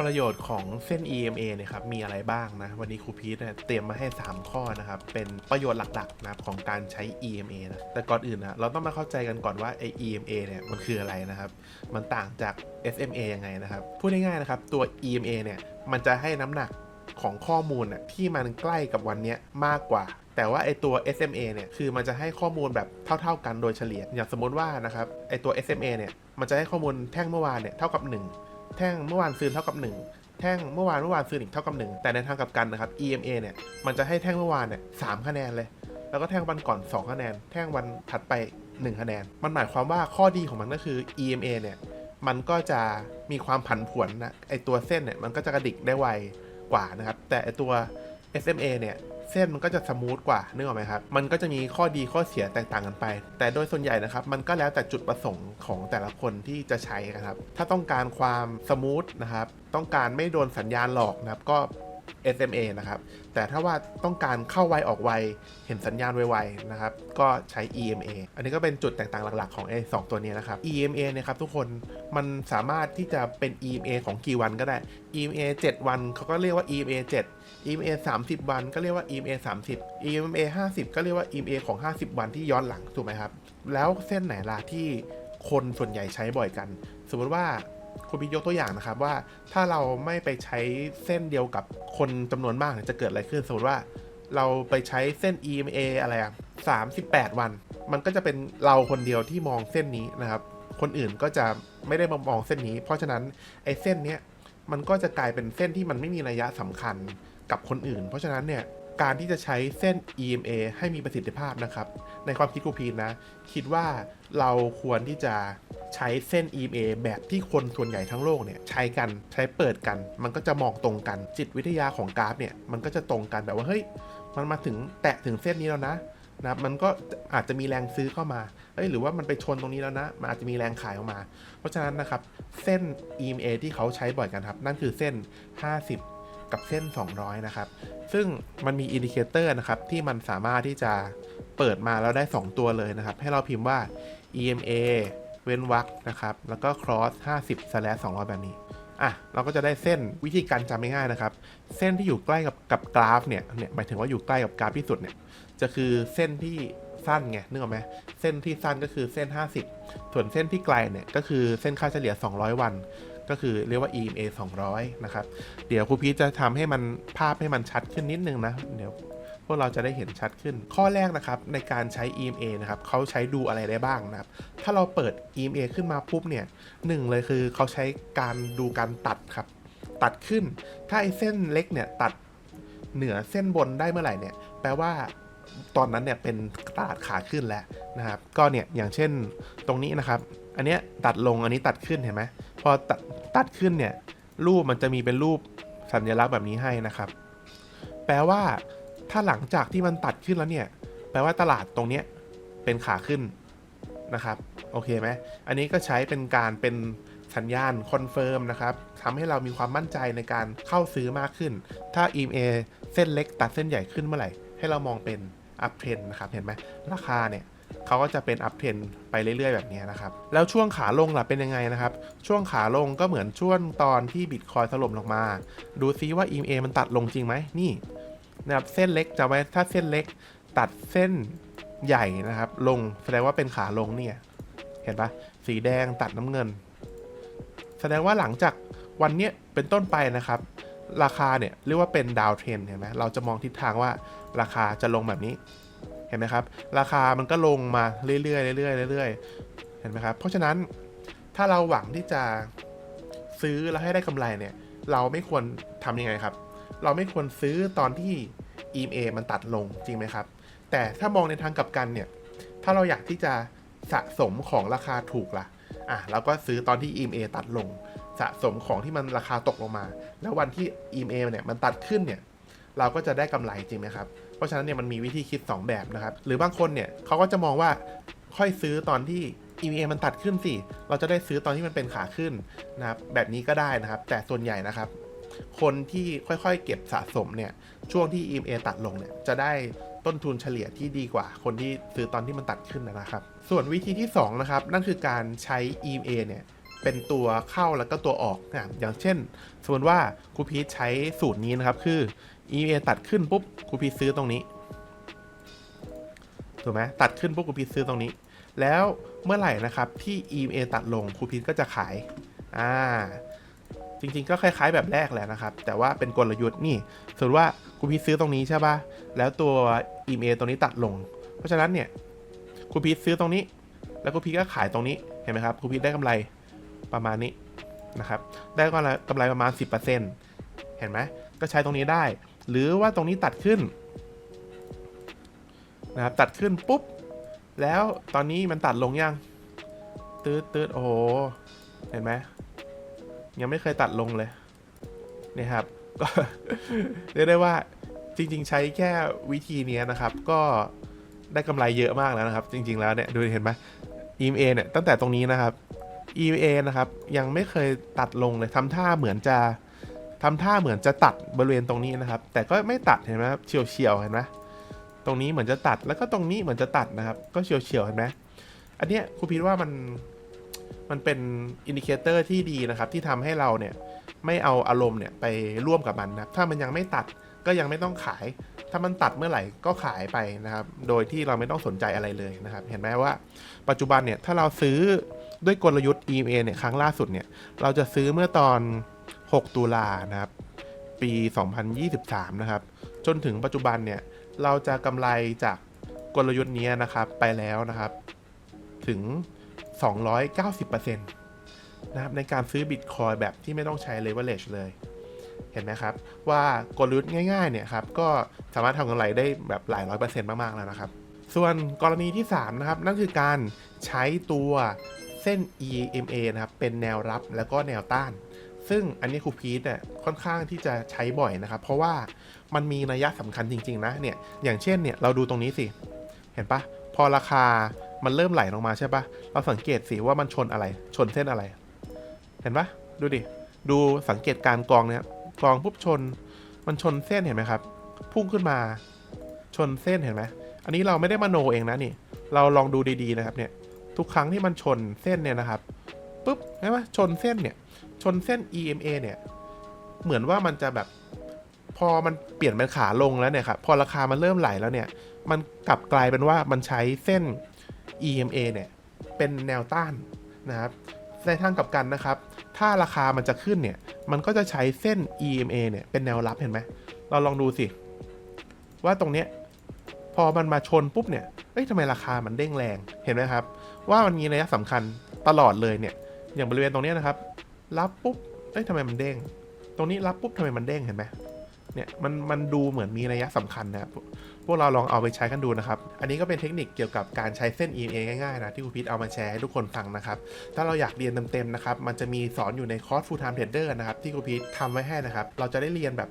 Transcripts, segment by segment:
ประโยชน์ของเส้น EMA เนี่ยครับมีอะไรบ้างนะ วันนี้ครูพีทเนี่ยเตรียมมาให้ 3 ข้อนะครับ เป็นประโยชน์หลักๆนะครับของการใช้ EMA นะแต่ก่อนอื่นนะเราต้องมาเข้าใจกันก่อนว่าไอ EMA เนี่ยมันคืออะไรนะครับ มันต่างจาก SMA ยังไงนะครับ พูดง่ายๆนะครับ ตัว EMA เนี่ยมันจะให้น้ำหนักของข้อมูลน่ะที่มันใกล้กับวันนี้มากกว่า แต่ว่าไอตัว SMA เนี่ยคือมันจะให้ข้อมูลแบบเท่า ๆ กันโดยเฉลี่ยอย่างสมมติว่านะครับไอตัว SMA เนี่ยมันจะให้ข้อมูลแท่งเมื่อวานเนี่ยเท่ากับ 1 แท่งเมื่อวานซืนเท่ากับ 1 แท่งเมื่อวานเมื่อวานซืนอีกเท่ากับ 1 แต่ในทางกลับกันนะครับ EMA เนี่ยมันจะให้แท่งเมื่อวานเนี่ยสามคะแนนเลย แล้วก็แท่งวันก่อน 2 คะแนน แท่งวันถัดไป 1 คะแนน มันหมายความว่าข้อดีของมันก็คือ EMA เนี่ยมันก็จะมีความผันผวนนะไอตัวเส้นเนี่ยมันก็จะกระดิกได้ไวกว่านะครับแต่ไอตัว SMA เนี่ย เส้นมันก็จะสมูทกว่านึกออกไหมครับ มันก็จะมีข้อดีข้อเสียแตกต่างกันไป แต่โดยส่วนใหญ่นะครับ มันก็แล้วแต่จุดประสงค์ของแต่ละคนที่จะใช้นะครับ ถ้าต้องการความสมูทนะครับ ต้องการไม่โดนสัญญาณหลอกนะครับ ก็ SMA นะครับ แต่ถ้าว่าต้องการเข้าไวออกไว เห็นสัญญาณไวๆนะครับ ก็ใช้ EMA อันนี้ก็เป็นจุดแตกต่างหลักๆของไอ้สองตัวนี้นะครับ EMA เนี่ยครับทุกคน มันสามารถที่จะเป็น EMA ของกี่วันก็ได้ EMA 7 วันเขาก็เรียกว่า EMA 7 EMA 30 วันก็เรียกว่า EMA 30 EMA 50 ก็เรียกว่า EMA ของ 50 วันที่ย้อนหลังถูกไหมครับ แล้วเส้นไหนล่ะที่คนส่วนใหญ่ใช้บ่อยกัน สมมติว่า คุณพี่ยกตัวอย่างนะครับว่าถ้าเราไม่ไปใช้เส้นเดียวกับคนจำนวนมากเนี่ยจะเกิดอะไรขึ้นสมมติว่า เราไปใช้เส้น EMA อะไรอะ38วัน มันก็จะเป็นเราคนเดียวที่มองเส้นนี้นะครับ คนอื่นก็จะไม่ได้มามองเส้นนี้ เพราะฉะนั้นไอ้เส้นเนี้ยมันก็จะกลายเป็นเส้นที่มันไม่มีนัยยะสำคัญกับคนอื่น เพราะฉะนั้นเนี่ย การที่จะใช้เส้น EMA ให้มีประสิทธิภาพนะครับ ในความคิดครูพีนนะ คิดว่าเราควรที่จะใช้เส้น EMA แบบที่คนส่วนใหญ่ทั้งโลกเนี่ยใช้กันใช้เปิดกัน มันก็จะมองตรงกันจิตวิทยาของกราฟเนี่ยมันก็จะตรงกันแบบว่าเฮ้ยมันมาถึงแตะถึงเส้นนี้แล้วนะนะมันก็อาจจะมีแรงซื้อเข้ามาเอ้ยหรือว่ามันไปชนตรงนี้แล้วนะ มันอาจจะมีแรงขายออกมา เพราะฉะนั้นนะครับ เส้น EMA ที่เขาใช้บ่อยกันครับ นั่นคือเส้น 50 กับเส้น 200 นะครับ ซึ่งมันมีอินดิเคเตอร์นะครับ ที่มันสามารถที่จะเปิดมาแล้วได้ 2 ตัวเลยนะครับ ให้เราพิมพ์ว่า EMA เว้นวรรคนะครับ แล้วก็ cross 50 slash 200 แบบนี้ อะ เราก็จะได้เส้นวิธีการจำง่ายๆนะครับ เส้นที่อยู่ใกล้กับกับกราฟเนี่ย เนี่ย หมายถึงว่าอยู่ใกล้กับกราฟที่สุดเนี่ย จะคือเส้นที่สั้นไงนึกออกไหมเส้นที่สั้นก็คือเส้น 50 ส่วนเส้นที่ไกลเนี่ยก็คือเส้นค่าเฉลี่ย 200 วัน ก็คือเรียกว่า EMA 200 นะครับ เดี๋ยวครูพีชจะทำให้มันภาพให้มันชัดขึ้นนิดนึงนะ เดี๋ยวพวกเราจะได้เห็นชัดขึ้น ข้อแรกนะครับในการใช้ EMA นะครับเขาใช้ดูอะไรได้บ้างนะครับ ถ้าเราเปิด EMA ขึ้นมาปุ๊บเนี่ยหนึ่งเลยคือเขาใช้การดูการตัดครับ ตัดขึ้น ถ้าไอ้เส้นเล็กเนี่ยตัดเหนือเส้นบนได้เมื่อไหร่เนี่ย แปลว่าตอนนั้นเนี่ยเป็นตลาดขาขึ้นแล้วนะครับ ก็เนี่ยอย่างเช่นตรงนี้นะครับ อันเนี้ยตัดลงอันนี้ตัดขึ้นเห็นไหมพอตัดตัดขึ้นเนี่ยรูปมันจะมีเป็นรูปสัญลักษณ์แบบนี้ให้นะครับ แปลว่า ถ้าหลังจากที่มันตัดขึ้นแล้วเนี่ย แปลว่าตลาดตรงเนี้ยเป็นขาขึ้นนะครับ โอเคไหมอันนี้ก็ใช้เป็นการเป็นสัญญาณคอนเฟิร์มนะครับทำให้เรามีความมั่นใจในการเข้าซื้อมากขึ้น ถ้า EMA เส้นเล็กตัดเส้นใหญ่ขึ้นเมื่อไหร่ ให้เรามองเป็นอัพเทรนนะครับ เห็นไหมราคาเนี่ย เขาก็จะเป็นอัพเทรนไปเรื่อยๆ แบบนี้นะครับ แล้วช่วงขาลงล่ะเป็นยังไงนะครับ ช่วงขาลงก็เหมือนช่วงตอนที่บิตคอยถล่มลงมา ดูซิว่า EMA มันตัดลงจริงไหมนี่นะครับเส้นเล็กจะไว้ถ้าเส้นเล็กตัดเส้นใหญ่นะครับ ลงแสดงว่าเป็นขาลงเนี่ยเห็นปะสีแดงตัดน้ำเงิน แสดงว่าหลังจากวันนี้เป็นต้นไปนะครับ ราคาเนี่ยเรียกว่าเป็นดาวเทรนเห็นไหมเราจะมองทิศทางว่าราคาจะลงแบบนี้ เห็นไหมครับ ราคามันก็ลงมาเรื่อยๆเรื่อยๆเรื่อยๆเห็นไหมครับ เพราะฉะนั้นถ้าเราหวังที่จะซื้อแล้วให้ได้กำไรเนี่ย เราไม่ควรทำยังไงครับ เราไม่ควรซื้อตอนที่ EMA มันตัดลงจริงไหมครับ แต่ถ้ามองในทางกลับกันเนี่ย ถ้าเราอยากที่จะสะสมของราคาถูกล่ะอะเราก็ซื้อตอนที่ EMA ตัดลง สะสมของที่มันราคาตกลงมา แล้ววันที่ EMA เนี่ยมันตัดขึ้นเนี่ย เราก็จะได้กำไรจริงไหมครับ ราะฉะนั้นเนี่ยมันมีวิธีคิด 2 แบบนะครับ หรือบางคนเนี่ยเขาก็จะมองว่าค่อยซื้อตอนที่ EMA มันตัดขึ้นสิ เราจะได้ซื้อตอนที่มันเป็นขาขึ้นนะครับ แบบนี้ก็ได้นะครับ แต่ส่วนใหญ่นะครับ คนที่ค่อยๆ เก็บสะสมเนี่ย ช่วงที่ EMA ตัดลงเนี่ย จะได้ต้นทุนเฉลี่ยที่ดีกว่า คนที่ซื้อตอนที่มันตัดขึ้นนะครับ ส่วนวิธีที่ 2 นะครับ นั่นคือการใช้ EMA เนี่ย เป็นตัวเข้าแล้วก็ตัวออกนะอย่างเช่น สมมติว่าครูพีทใช้สูตรนี้นะครับ คือ EMA ตัดขึ้นปุ๊บครูพีซื้อตรงนี้ถูกไหมตัดขึ้นปุ๊บครูพีซื้อตรงนี้ แล้วเมื่อไหร่นะครับที่ EMA ตัดลงครูพีก็จะขายอ่าจริงๆ ก็คล้ายๆแบบแรกแหละนะครับ แต่ว่าเป็นกลยุทธ์นี่สมมติว่าครูพีซื้อตรงนี้ใช่ป่ะแล้วตัว EMA ตรงนี้ตัดลง เพราะฉะนั้นเนี่ยครูพีซื้อตรงนี้ แล้วครูพีก็ขายตรงนี้เห็นไหมครับครูพีได้กำไรประมาณนี้นะครับ ได้กำไรกำไรประมาณ 10%เห็นไหมก็ใช้ตรงนี้ได้ หรือว่าตรงนี้ตัดขึ้นนะครับตัดขึ้นปุ๊บ แล้วตอนนี้มันตัดลงยังตืดตืดโอ้โห เห็นไหมยังไม่เคยตัดลงเลยนี่ครับ ก็เรียกได้ว่าจริง ๆ ใช้แค่วิธีนี้นะครับ ก็ได้กำไรเยอะมากแล้วนะครับ จริง ๆ แล้วเนี่ยดูเห็นไหม EMA เนี่ยตั้งแต่ตรงนี้นะครับ EMA นะครับ ยังไม่เคยตัดลงเลยทำท่าเหมือนจะ ทำท่าเหมือนจะตัดบริเวณตรงนี้นะครับ แต่ก็ไม่ตัดเห็นไหมครับเฉียวเฉียวเห็นไหมตรงนี้เหมือนจะตัดแล้วก็ตรงนี้เหมือนจะตัดนะครับ ก็เฉียวเฉียวเห็นไหมอันเนี้ยครูพีทว่ามันมันเป็นอินดิเคเตอร์ที่ดีนะครับ ที่ทำให้เราเนี่ยไม่เอาอารมณ์เนี่ยไปร่วมกับมันนะครับ ถ้ามันยังไม่ตัดก็ยังไม่ต้องขาย ถ้ามันตัดเมื่อไหร่ก็ขายไปนะครับ โดยที่เราไม่ต้องสนใจอะไรเลยนะครับ เห็นไหมว่า ปัจจุบันเนี่ยถ้าเราซื้อด้วยกลยุทธ์ EMA เนี่ยครั้งล่าสุดเนี่ยเราจะซื้อเมื่อตอน 6 ตุลานะครับ ปี 2023 นะครับ จนถึงปัจจุบันเนี่ย เราจะกำไรจากกลยุทธ์นี้นะครับไปแล้วนะครับ ถึง 290%นะครับในการซื้อบิตคอยแบบที่ไม่ต้องใช้ leverage เลยเห็นไหมครับ ว่ากลยุทธ์ง่ายๆเนี่ยครับก็สามารถทำกำไรได้แบบหลายร้อยเปอร์เซ็นต์มากๆแล้วนะครับ ส่วนกรณีที่ 3 นะครับ นั่นคือการใช้ตัวเส้น EMA นะครับ เป็นแนวรับแล้วก็แนวต้าน ซึ่งอันนี้ครูพีทเนี่ยค่อนข้างที่จะใช้บ่อยนะครับ เพราะว่ามันมีนัยยะสำคัญจริง ๆ นะเนี่ยอย่างเช่นเนี่ยเราดูตรงนี้สิ เห็นปะพอราคามันเริ่มไหลลงมาใช่ปะเราสังเกตสิว่ามันชนอะไรชนเส้นอะไร เห็นปะดูดิ ดูสังเกตการกองเนี่ยกองปุ๊บชน มันชนเส้นเห็นไหมครับ พุ่งขึ้นมาชนเส้นเห็นไหมอันนี้เราไม่ได้มโนเองนะนี่ เราลองดูดีๆนะครับเนี่ยทุกครั้งที่มันชนเส้นเนี่ยนะครับปุ๊บเห็นไหมชนเส้นเนี่ย ชนเส้น EMA เนี่ย เหมือนว่ามันจะแบบ พอมันเปลี่ยนเป็นขาลงแล้วเนี่ยครับพอราคามันเริ่มไหลแล้วเนี่ย มันกลับกลายเป็นว่ามันใช้เส้น EMA เนี่ย เป็นแนวต้านนะครับในทางกลับกันนะครับ ถ้าราคามันจะขึ้นเนี่ย มันก็จะใช้เส้น EMA เนี่ยเป็นแนวรับเห็นไหม เราลองดูสิ ว่าตรงเนี้ยพอมันมาชนปุ๊บเนี่ย เอ้ยทำไมราคามันเด้งแรง เห็นไหมครับ ว่ามันมีนัยสำคัญตลอดเลยเนี่ย อย่างบริเวณตรงนี้นะครับ รับปุ๊บ เอ้ยทำไมมันเด้ง ตรงนี้รับปุ๊บทำไมมันเด้งเห็นไหมเนี่ยมันมันดูเหมือนมีนัยะสำคัญนะครับพวกเราลองเอาไปใช้กันดูนะครับ อันนี้ก็เป็นเทคนิคเกี่ยวกับการใช้เส้น EMA ง่ายๆนะที่ครูพีทเอามาแชร์ให้ทุกคนฟังนะครับ ถ้าเราอยากเรียนเต็มๆนะครับ มันจะมีสอนอยู่ในคอร์ส Full Time Trader นะครับที่ครูพีททำไว้ให้นะครับ เราจะได้เรียนแบบ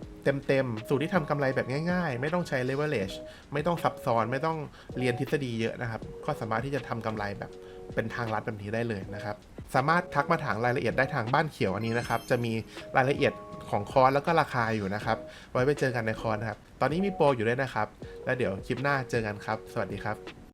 เต็มๆ สูตรที่ทำกำไรแบบง่ายๆ ไม่ต้องใช้ leverage ไม่ต้องซับซ้อนไม่ต้องเรียนทฤษฎีเยอะนะครับ ก็สามารถที่จะทำกำไรแบบเป็นทางลัดแบบนี้ได้เลยนะครับ สามารถทักมาถามรายละเอียดได้ทางบ้านเขียวอันนี้นะครับ จะมีรายละเอียดของคอร์สแล้วก็ราคาอยู่นะครับ ไว้ไปเจอกันในคอร์สนะครับ ตอนนี้มีโปรอยู่ด้วยนะครับ แล้วเดี๋ยวคลิปหน้าเจอกันครับ สวัสดีครับ